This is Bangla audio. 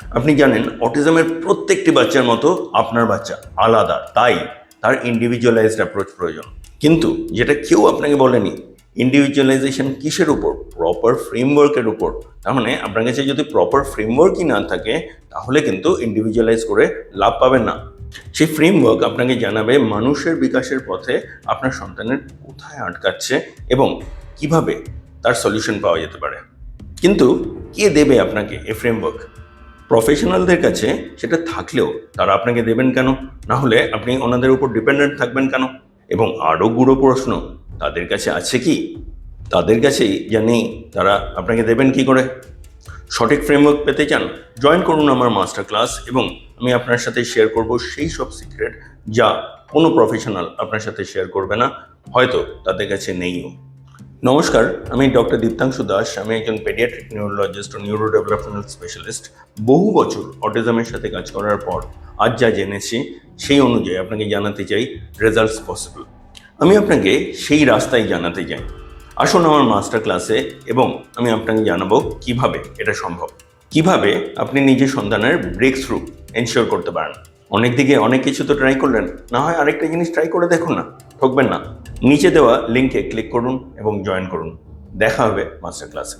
আপনি জানেন, অটিজমের প্রত্যেকটি বাচ্চার মতো আপনার বাচ্চা আলাদা, তাই তার ইন্ডিভিজুয়ালাইজড অ্যাপ্রোচ প্রয়োজন। কিন্তু যেটা কেউ আপনাকে বলেনি ইন্ডিভিজুয়ালাইজেশন কিসের উপর? প্রপার ফ্রেমওয়ার্কের উপর। তার মানে আপনার কাছে যদি প্রপার ফ্রেমওয়ার্কই না থাকে, তাহলে কিন্তু ইন্ডিভিজুয়ালাইজ করে লাভ পাবেন না। সেই ফ্রেমওয়ার্ক আপনাকে জানাবে মানুষের বিকাশের পথে আপনার সন্তানের কোথায় আটকাচ্ছে এবং কীভাবে তার সলিউশন পাওয়া যেতে পারে। কিন্তু কে দেবে আপনাকে এ ফ্রেমওয়ার্ক প্রফেশনালদের কাছে সেটা থাকলেও তারা আপনাকে দেবেন কেন? না হলে আপনি ওনাদের উপর ডিপেন্ডেন্ট থাকবেন কেন? এবং আরও গুঁড়ো প্রশ্ন, তাদের কাছে আছে কি? তাদের কাছেই যা নেই তারা আপনাকে দেবেন কি করে? সঠিক ফ্রেমওয়ার্ক পেতে চান জয়েন করুন আমার মাস্টার ক্লাস এবং আমি আপনার সাথে শেয়ার করব সেই সব সিক্রেট যা কোনো প্রফেশনাল আপনার সাথে শেয়ার করবে না, হয়তো তাদের কাছে নেইও। নমস্কার, আমি ডক্টর দীপ্তাংশু দাস, আমি একজন পেডিয়াট্রিক নিউরোলজিস্ট ও নিউরো ডেভেলপমেন্টাল স্পেশালিস্ট বহু বছর অটিজমের সাথে কাজ করার পর আজ যা জেনেছি, সেই অনুযায়ী আপনাকে জানাতে চাই রেজাল্টস পসিবল আমি আপনাকে সেই রাস্তায় জানাতে চাই। আসুন আমার মাস্টার ক্লাসে এবং আমি আপনাকে জানাব কীভাবে এটা সম্ভব। কীভাবে আপনি নিজের সন্তানের ব্রেক থ্রু এনশিওর করতে পারেন। অনেক দিকে অনেক কিছু তো ট্রাই করলেন। না হয় আরেকটা জিনিস ট্রাই করে দেখুন না, ঠকবেন না। নিচে দেওয়া লিঙ্কে ক্লিক করুন এবং জয়েন করুন। দেখা হবে মাস্টার ক্লাসে